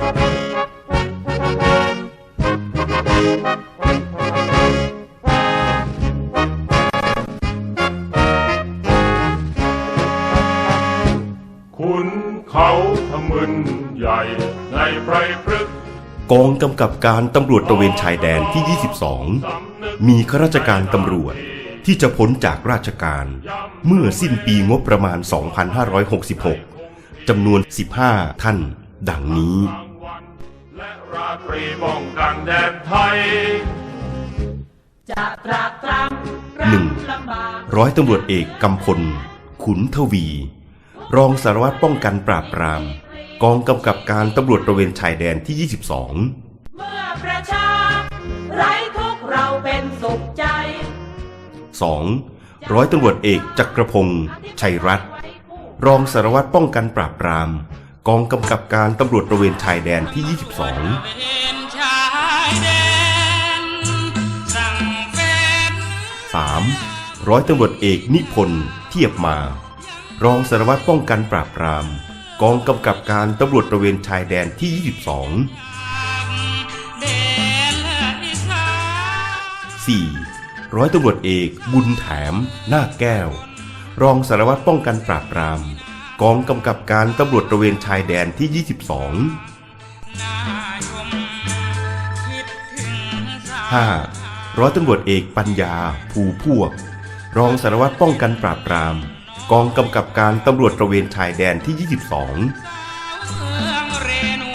กษ์กองกำกับการตำรวจตระเวนชายแดนที่ 22 มีข้าราชการตำรวจที่จะพ้นจากราชการเมื่อสิ้นปีงบประมาณ 2566 จำนวน 15 ท่าน ดังนี้ กลางวันและราตรีป้องกันแดนไทย จะตรากตรำหนึ่งลำบากร้อยตำรวจเอกกำพล ขุนทวี รองสารวัตรป้องกันปราบปราม กองกำกับการตำรวจตระเวนชายแดนที่ 22 เมื่อประชา ไร้ทุกข์เราเป็นสุขใจ 2. ร้อยตำรวจเอกจักรพงศ์ชัยรัตน์รองสารวัตรป้องกันปราบปราม กองกำกับการตำรวจตระเวนชายแดนที่เป็นชายแดนสั่งเป็น22 3. ร้อยตำรวจเอกนิพนธ์เทียบมา รองสารวัตรป้องกันปราบปราม กองกำกับการตำรวจตระเวนชายแดนที่ 22สา 4. ร้อยตำรวจเอกบุญแถม หน้าแก้ว รองสารวัตรป้องกันปราบปราม กองกำกับการตำรวจตระเวนชายแดนที่ 22นายมคิดถึงสาว 5. ร้อยตำรวจเอกปัญญา ภูพวก รองสารวัตรป้องกันปราบปราม กองกำกับการตำรวจตระเวนชายแดนที่ 22เมืองเรนู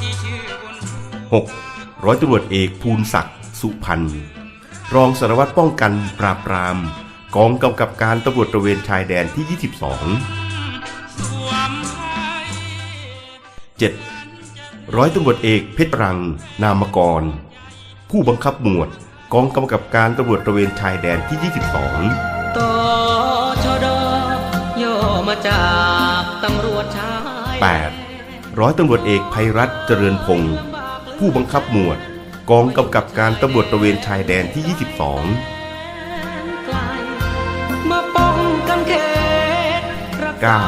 ที่ชื่อบุญชู 6. ร้อยตำรวจเอกภูลศักดิ์สุพันธ์รองสารวัตรป้องกันปราบปราม กองกำกับการตำรวจตระเวนชายแดนที่ 22 7. ร้อยตำรวจเอกเพชรรัง นามกร ผู้บังคับหมวดกองกำกับการตำรวจตระเวนชายแดนที่ 22ตชดย่อมาจากตำรวจชาย 8. ร้อยตำรวจเอกภัยรัตน์เจริญพงศ์ผู้บังคับหมวด กองกำกับการตำรวจตระเวนชายแดนที่ 22ไกลมาป้องกันเขตรักษา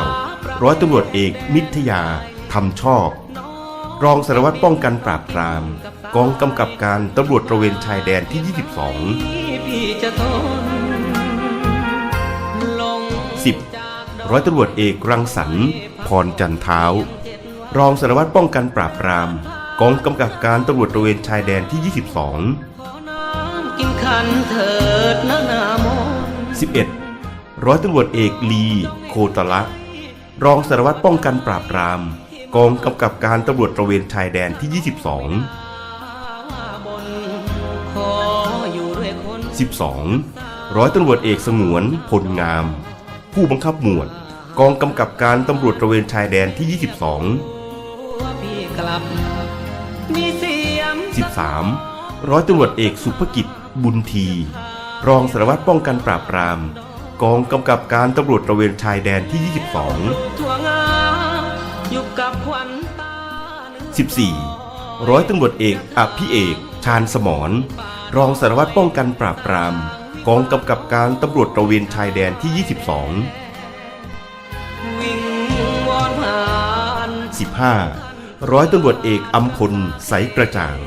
9. ร้อยตำรวจเอกมิทยา ทำชอบ รองสารวัตรป้องกันปราบปราม กองกำกับการตำรวจตระเวนชายแดนที่ 22พี่จะทนลง 10. ร้อยตำรวจเอกรังสรรค์พรจันเท้า รองสารวัตรป้องกันปราบปราม กองกำกับการตำรวจตระเวนชายแดนที่ 22ขอน้ำกินขันเถิดนะนามน 11. ร้อยตำรวจเอกลี โคตละ รองสารวัตรป้องกันปราบปราม กองกำกับการตำรวจตระเวนชายแดนที่ 22 12. ร้อยตำรวจเอกสงวนผลงาม ผู้บังคับหมวด กองกำกับการตำรวจตระเวนชายแดนที่ 22 13. ร้อยตำรวจเอกสุภกิจบุญที รองสารวัตรป้องกันปราบปราม กองกำกับการตำรวจตระเวนชายแดนที่ 22 14. ร้อยตำรวจเอกอภิเอก ชาญสมร รองสารวัตรป้องกันปราบปราม กองกำกับการตำรวจตระเวนชายแดนที่ 22วิงวอนผ่าน 15. ร้อยตำรวจเอกอัมพลใสกระจ่าง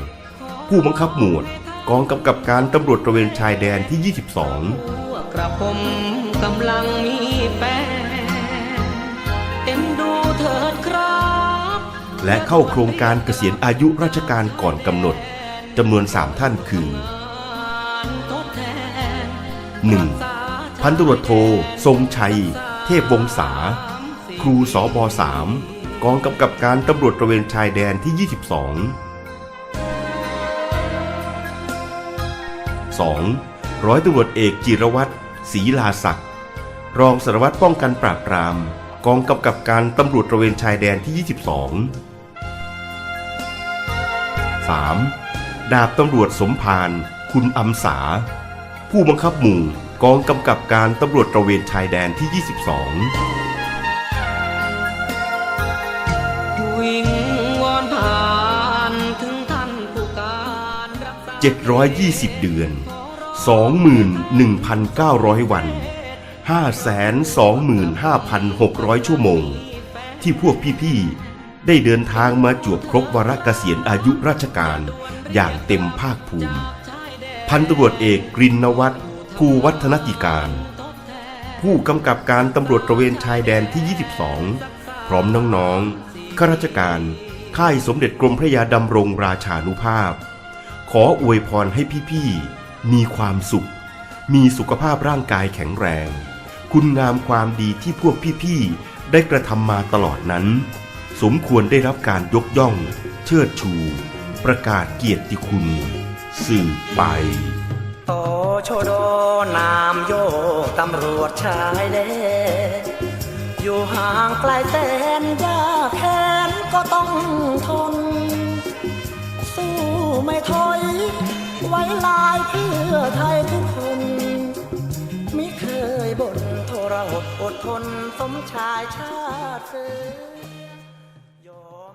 ผู้บังคับหมวด กองกำกับการตำรวจตระเวนชายแดนที่ 22พวกกระผมกำลังมีแฟน และเข้าโครงการเกษียณอายุราชการก่อนกำหนดจำนวน 3 ท่านคือ 1. พันตำรวจโท ทรงชัย เทพวงศา ครูสอบ3กองกำกับการตำรวจตระเวนชายแดนที่ 22 2. ร้อยตำรวจเอกจิรวัตรศรีลาศักดิ์รองสารวัตรป้องกันปราบปราม กองกำกับการตำรวจตระเวนชายแดนที่ 22 3. ดาบตำรวจสมพานคุณอำสา ผู้บังคับหมู่กองกำกับการตำรวจตระเวนชายแดนที่ 22วิงวอนผ่านถึงท่านผู้การรักษา720 เดือน 21,900 วัน 525,600 ชั่วโมง ที่พวกพี่ ได้เดินทางมาจวบครบวาระเกษียณอายุราชการอย่างเต็มภาคภูมิ พันตำรวจเอกกรินนวัฒน์ภูวัฒนติการ ผู้กำกับการตำรวจตระเวนชายแดนที่ 22 พร้อมน้องๆข้าราชการ ค่ายสมเด็จกรมพระยาดำรงราชานุภาพ ขออวยพรให้พี่ๆ มีความสุข มีสุขภาพร่างกายแข็งแรง คุณงามความดีที่พวกพี่ๆ ได้กระทำมาตลอดนั้น สมควรได้รับการยกย่อง เชิดชู ประกาศเกียรติคุณ สืบไปโตโชโดนามโยตำรวจชายแดนอยู่ห่างไกลแสนยากแค้นก็ต้องทน สู้ไม่ถอย ไว้ลายเพื่อไทยทุกคนมิเคยบ่นโทรหดอดทนสมชายชาติเสือ